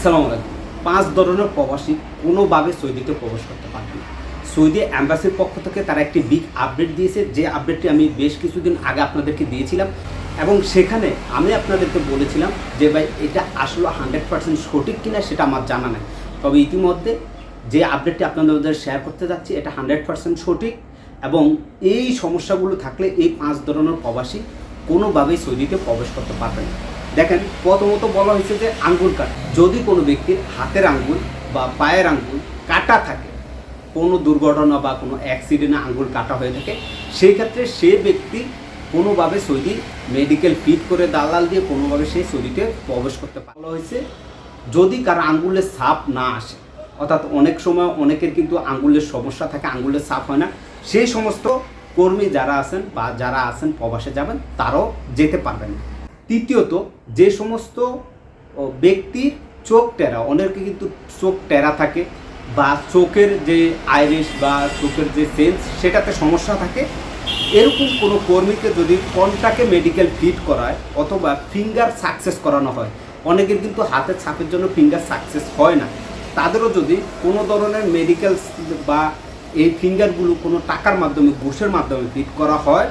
আসসালামু আলাইকুম। পাঁচ ধরনের প্রবাসী কোনোভাবে সৌদিতে প্রবেশ করতে পারবে না। সৌদি অ্যাম্বাসির পক্ষ থেকে তারা একটি বিগ আপডেট দিয়েছে। যে আপডেটটি আমি বেশ কিছুদিন আগে আপনাদেরকে দিয়েছিলাম। এবং সেখানে আমি আপনাদেরকে বলেছিলাম যে, ভাই, এটা আসলে হান্ড্রেড পার্সেন্ট সঠিক কিনা সেটা আমার জানা নেই। তবে ইতিমধ্যে যে আপডেটটি আপনাদের শেয়ার করতে যাচ্ছি, এটা হান্ড্রেড পার্সেন্ট সঠিক। এবং এই সমস্যাগুলো থাকলে এই পাঁচ ধরনের প্রবাসী কোনোভাবেই সৌদিতে প্রবেশ করতে পারবে না। দেখেন, প্রথমত বলা হয়েছে যে আঙ্গুল কাটা। যদি কোনো ব্যক্তির হাতের আঙ্গুল বা পায়ের আঙ্গুল কাটা থাকে, কোনো দুর্ঘটনা বা কোনো অ্যাক্সিডেন্টে আঙ্গুল কাটা হয়ে থাকে, সেই ক্ষেত্রে সে ব্যক্তি কোনোভাবে সৌদি মেডিকেল ফিট করে দালাল দিয়ে কোনোভাবে সেই সৌদিতে প্রবেশ করতে বলা হয়েছে, যদি কারও আঙ্গুলের সাপ না আসে, অর্থাৎ অনেক সময় অনেকের কিন্তু আঙ্গুলের সমস্যা থাকে আঙ্গুলের সাপ হয় না, সেই সমস্ত কর্মী যারা আছেন বা যারা আছেন প্রবাসে যাবেন, তারাও যেতে পারবেন না। তৃতীয়ত, যে সমস্ত ব্যক্তির চোখ টেরা অনেকে কিন্তু চোখ টেরা থাকে বা চোখের যে আইরিশ বা চোখের যে সেন্স সেটাতে সমস্যা থাকে। এরকম কোনো কর্মীকে যদি কন্টাকে মেডিকেল ফিট করায় অথবা ফিঙ্গার সাকসেস করানো হয়, অনেকের কিন্তু হাতের ছাপের জন্য ফিঙ্গার সাকসেস হয় না। তাদেরও যদি কোনো ধরনের মেডিকেল বা এই ফিঙ্গারগুলো কোনো টাকার মাধ্যমে, ঘুষের মাধ্যমে ফিট করা হয়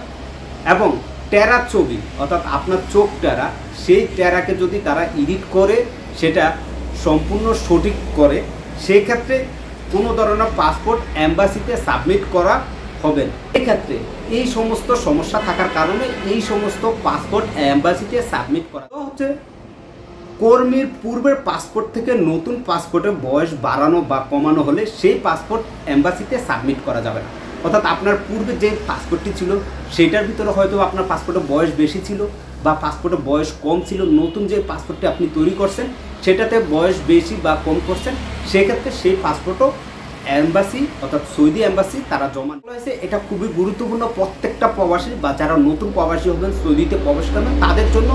এবং টেরা ছবি, অর্থাৎ আপনার চোখ টেরা, সেই টেরাকে যদি তারা এডিট করে, সেটা সম্পূর্ণ সঠিক করে, সেই ক্ষেত্রে কোনো ধরনের পাসপোর্ট অ্যাম্বাসিতে সাবমিট করা হবে না। এক্ষেত্রে এই সমস্ত সমস্যা থাকার কারণে এই সমস্ত পাসপোর্ট অ্যাম্বাসিতে সাবমিট করা। হচ্ছে, কর্মীর পূর্বের পাসপোর্ট থেকে নতুন পাসপোর্টের বয়স বাড়ানো বা কমানো হলে সেই পাসপোর্ট এম্বাসিতে সাবমিট করা যাবে না। অর্থাৎ আপনার পূর্বে যে পাসপোর্টটি ছিল সেটার ভিতরে হয়তো আপনার পাসপোর্টের বয়স বেশি ছিল বা পাসপোর্টের বয়স কম ছিল, নতুন যে পাসপোর্টটি আপনি তৈরি করছেন, সেটাতে বয়স বেশি বা কম করছেন, সেক্ষেত্রে সেই পাসপোর্টও অ্যাম্বাসি অর্থাৎ সৌদি অ্যাম্বাসি তারা জমা হয়েছে এটা খুবই গুরুত্বপূর্ণ, প্রত্যেকটা প্রবাসী বা যারা নতুন প্রবাসী হবেন, সৌদিতে প্রবেশ করবেন, তাদের জন্য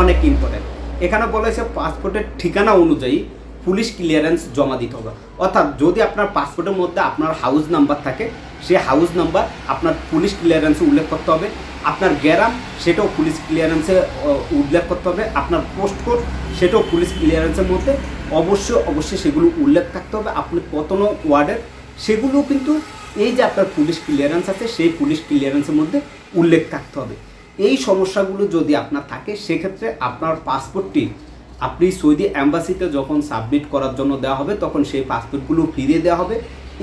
অনেক ইম্পর্টেন্ট এখানে বলা হয়েছে পাসপোর্টের ঠিকানা অনুযায়ী পুলিশ ক্লিয়ারেন্স জমা দিতে হবে। অর্থাৎ যদি আপনার পাসপোর্টের মধ্যে আপনার হাউস নাম্বার থাকে সেই হাউস নাম্বার আপনার পুলিশ ক্লিয়ারেন্সে উল্লেখ করতে হবে। আপনার গ্যারাম সেটাও পুলিশ ক্লিয়ারেন্সে উল্লেখ করতে হবে। আপনার পোস্ট কোড সেটাও পুলিশ ক্লিয়ারেন্সের মধ্যে। অবশ্যই অবশ্যই সেগুলো উল্লেখ থাকতে হবে। আপনি কত নং ওয়ার্ডের, সেগুলো কিন্তু এই যে আপনার পুলিশ ক্লিয়ারেন্স আছে, সেই পুলিশ ক্লিয়ারেন্সের মধ্যে উল্লেখ থাকতে হবে। এই সমস্যাগুলো যদি আপনার থাকে, সেক্ষেত্রে আপনার পাসপোর্টটি আপনি সৌদি অ্যাম্বাসিতে যখন সাবমিট করার জন্য দেওয়া হবে, তখন সেই পাসপোর্টগুলো ফিরিয়ে দেওয়া হবে।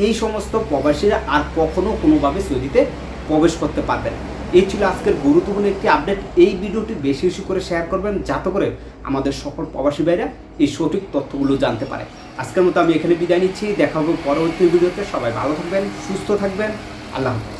এই সমস্ত প্রবাসীরা আর কখনো কোনোভাবে সৌদিতে প্রবেশ করতে পারবে না। এই ছিল আজকের গুরুত্বপূর্ণ একটি আপডেট। এই ভিডিওটি বেশি বেশি করে শেয়ার করবেন যাতে করে আমাদের সকল প্রবাসী ভাইরা এই সঠিক তথ্যগুলো জানতে পারে। আজকের মতো আমি এখানে বিদায় নিচ্ছি। দেখা হবে পরবর্তী ভিডিওতে। সবাই ভালো থাকবেন, সুস্থ থাকবেন। আল্লাহ হাফেজ।